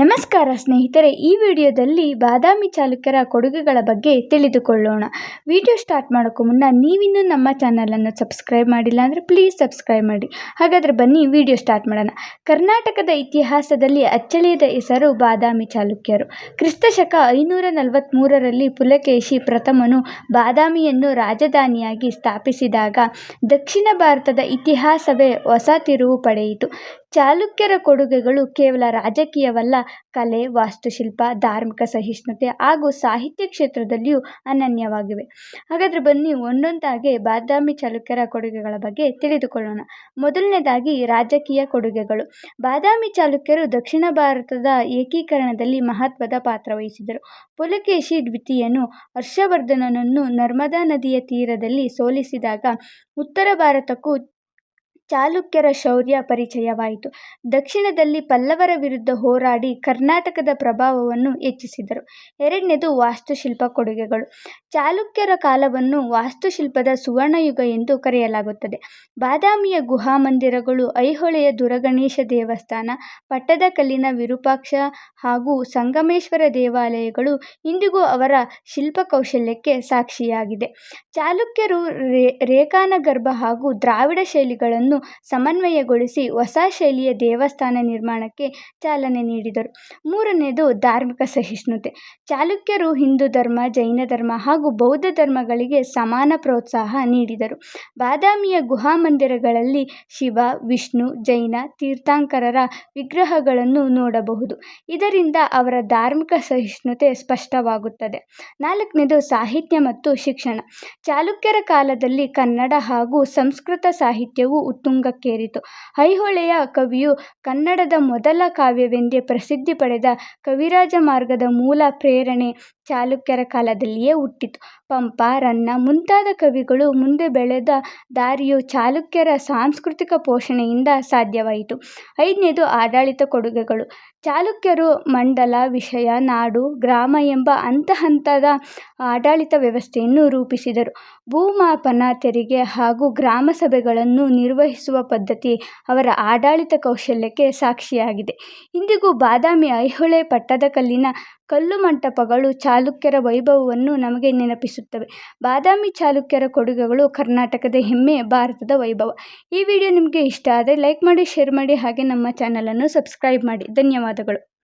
ನಮಸ್ಕಾರ ಸ್ನೇಹಿತರೆ, ಈ ವಿಡಿಯೋದಲ್ಲಿ ಬಾದಾಮಿ ಚಾಲುಕ್ಯರ ಕೊಡುಗೆಗಳ ಬಗ್ಗೆ ತಿಳಿದುಕೊಳ್ಳೋಣ. ವಿಡಿಯೋ ಸ್ಟಾರ್ಟ್ ಮಾಡೋಕ್ಕೂ ಮುನ್ನ ನೀವಿನ್ನೂ ನಮ್ಮ ಚಾನಲನ್ನು ಸಬ್ಸ್ಕ್ರೈಬ್ ಮಾಡಿಲ್ಲ ಅಂದರೆ ಪ್ಲೀಸ್ ಸಬ್ಸ್ಕ್ರೈಬ್ ಮಾಡಿ. ಹಾಗಾದರೆ ಬನ್ನಿ ವಿಡಿಯೋ ಸ್ಟಾರ್ಟ್ ಮಾಡೋಣ. ಕರ್ನಾಟಕದ ಇತಿಹಾಸದಲ್ಲಿ ಅಚ್ಚಳಿಯದ ಹೆಸರು ಬಾದಾಮಿ ಚಾಲುಕ್ಯರು. ಕ್ರಿಸ್ತಶಕ ಐನೂರ ನಲವತ್ತ್ಮೂರರಲ್ಲಿ ಪುಲಕೇಶಿ ಪ್ರಥಮನು ಬಾದಾಮಿಯನ್ನು ರಾಜಧಾನಿಯಾಗಿ ಸ್ಥಾಪಿಸಿದಾಗ ದಕ್ಷಿಣ ಭಾರತದ ಇತಿಹಾಸವೇ ಹೊಸ ತಿರುವು ಪಡೆಯಿತು. ಚಾಲುಕ್ಯರ ಕೊಡುಗೆಗಳು ಕೇವಲ ರಾಜಕೀಯವಲ್ಲ. ಕಲೆ, ವಾಸ್ತುಶಿಲ್ಪ, ಧಾರ್ಮಿಕ ಸಹಿಷ್ಣುತೆ ಹಾಗೂ ಸಾಹಿತ್ಯ ಕ್ಷೇತ್ರದಲ್ಲಿಯೂ ಅನನ್ಯವಾಗಿವೆ. ಹಾಗಾದರೆ ಬನ್ನಿ ಒಂದೊಂದಾಗಿ ಬಾದಾಮಿ ಚಾಲುಕ್ಯರ ಕೊಡುಗೆಗಳ ಬಗ್ಗೆ ತಿಳಿದುಕೊಳ್ಳೋಣ. ಮೊದಲನೇದಾಗಿ ರಾಜಕೀಯ ಕೊಡುಗೆಗಳು. ಬಾದಾಮಿ ಚಾಲುಕ್ಯರು ದಕ್ಷಿಣ ಭಾರತದ ಏಕೀಕರಣದಲ್ಲಿ ಮಹತ್ವದ ಪಾತ್ರ ವಹಿಸಿದರು ಪುಲಕೇಶಿ ದ್ವಿತೀಯನು ಹರ್ಷವರ್ಧನನನ್ನು ನರ್ಮದಾ ನದಿಯ ತೀರದಲ್ಲಿ ಸೋಲಿಸಿದಾಗ ಉತ್ತರ ಭಾರತಕ್ಕೂ ಚಾಲುಕ್ಯರ ಶೌರ್ಯ ಪರಿಚಯವಾಯಿತು. ದಕ್ಷಿಣದಲ್ಲಿ ಪಲ್ಲವರ ವಿರುದ್ಧ ಹೋರಾಡಿ ಕರ್ನಾಟಕದ ಪ್ರಭಾವವನ್ನು ಹೆಚ್ಚಿಸಿದರು. ಎರಡನೇದು ವಾಸ್ತುಶಿಲ್ಪ ಕೊಡುಗೆಗಳು. ಚಾಲುಕ್ಯರ ಕಾಲವನ್ನು ವಾಸ್ತುಶಿಲ್ಪದ ಸುವರ್ಣಯುಗ ಎಂದು ಕರೆಯಲಾಗುತ್ತದೆ. ಬಾದಾಮಿಯ ಗುಹಾ ಮಂದಿರಗಳು ಐಹೊಳೆಯ ದುರಗಣೇಶ ದೇವಸ್ಥಾನ ಪಟ್ಟದಕಲ್ಲಿನ ವಿರೂಪಾಕ್ಷ ಹಾಗೂ ಸಂಗಮೇಶ್ವರ ದೇವಾಲಯಗಳು ಇಂದಿಗೂ ಅವರ ಶಿಲ್ಪ ಕೌಶಲ್ಯಕ್ಕೆ ಸಾಕ್ಷಿಯಾಗಿದೆ. ಚಾಲುಕ್ಯರು ರೇಖಾನಗರ್ಭ ಹಾಗೂ ದ್ರಾವಿಡ ಶೈಲಿಗಳನ್ನು ಸಮನ್ವಯಗೊಳಿಸಿ ಹೊಸ ಶೈಲಿಯ ದೇವಸ್ಥಾನ ನಿರ್ಮಾಣಕ್ಕೆ ಚಾಲನೆ ನೀಡಿದರು. ಮೂರನೆಯದು ಧಾರ್ಮಿಕ ಸಹಿಷ್ಣುತೆ. ಚಾಲುಕ್ಯರು ಹಿಂದೂ ಧರ್ಮ, ಜೈನ ಧರ್ಮ ಹಾಗೂ ಬೌದ್ಧ ಧರ್ಮಗಳಿಗೆ ಸಮಾನ ಪ್ರೋತ್ಸಾಹ ನೀಡಿದರು. ಬಾದಾಮಿಯ ಗುಹಾ ಮಂದಿರಗಳಲ್ಲಿ ಶಿವ, ವಿಷ್ಣು, ಜೈನ, ತೀರ್ಥಂಕರರ ವಿಗ್ರಹಗಳನ್ನು ನೋಡಬಹುದು. ಇದರಿಂದ ಅವರ ಧಾರ್ಮಿಕ ಸಹಿಷ್ಣುತೆ ಸ್ಪಷ್ಟವಾಗುತ್ತದೆ. ನಾಲ್ಕನೇದು ಸಾಹಿತ್ಯ ಮತ್ತು ಶಿಕ್ಷಣ. ಚಾಲುಕ್ಯರ ಕಾಲದಲ್ಲಿ ಕನ್ನಡ ಹಾಗೂ ಸಂಸ್ಕೃತ ಸಾಹಿತ್ಯವು ಉತ್ತುಂಗಕ್ಕೇರಿತು ಐಹೊಳೆಯ ಕವಿಯು ಕನ್ನಡದ ಮೊದಲ ಕಾವ್ಯವೆಂದೇ ಪ್ರಸಿದ್ಧಿ ಪಡೆದ ಕವಿರಾಜ ಮಾರ್ಗದ ಮೂಲ ಪ್ರೇರಣೆ ಚಾಲುಕ್ಯರ ಕಾಲದಲ್ಲಿಯೇ ಹುಟ್ಟಿತು. ಪಂಪ, ರನ್ನ ಮುಂತಾದ ಕವಿಗಳು ಮುಂದೆ ಬೆಳೆದ ದಾರಿಯು ಚಾಲುಕ್ಯರ ಸಾಂಸ್ಕೃತಿಕ ಪೋಷಣೆಯಿಂದ ಸಾಧ್ಯವಾಯಿತು. ಐದನೇದು ಆಡಳಿತ ಕೊಡುಗೆಗಳು. ಚಾಲುಕ್ಯರು ಮಂಡಲ, ವಿಷಯ, ನಾಡು, ಗ್ರಾಮ ಎಂಬ ಹಂತ ಹಂತದ ಆಡಳಿತ ವ್ಯವಸ್ಥೆಯನ್ನು ರೂಪಿಸಿದರು. ಭೂಮಾಪನ, ತೆರಿಗೆ ಹಾಗೂ ಗ್ರಾಮ ಸಭೆಗಳನ್ನು ನಿರ್ವಹಿಸುವ ಪದ್ಧತಿ ಅವರ ಆಡಳಿತ ಕೌಶಲ್ಯಕ್ಕೆ ಸಾಕ್ಷಿಯಾಗಿದೆ. ಇಂದಿಗೂ ಬಾದಾಮಿ ಐಹೊಳೆ ಪಟ್ಟದಕಲ್ಲಿನ ಕಲ್ಲು ಮಂಟಪಗಳು ಚಾಲುಕ್ಯರ ವೈಭವವನ್ನು ನಮಗೆ ನೆನಪಿಸುತ್ತವೆ. ಬಾದಾಮಿ ಚಾಲುಕ್ಯರ ಕೊಡುಗೆಗಳು ಕರ್ನಾಟಕದ ಹೆಮ್ಮೆ, ಭಾರತದ ವೈಭವ. ಈ ವಿಡಿಯೋ ನಿಮಗೆ ಇಷ್ಟ ಆದರೆ ಲೈಕ್ ಮಾಡಿ, ಶೇರ್ ಮಾಡಿ ಹಾಗೆ ನಮ್ಮ ಚಾನಲನ್ನು ಸಬ್ಸ್ಕ್ರೈಬ್ ಮಾಡಿ. ಧನ್ಯವಾದಗಳು.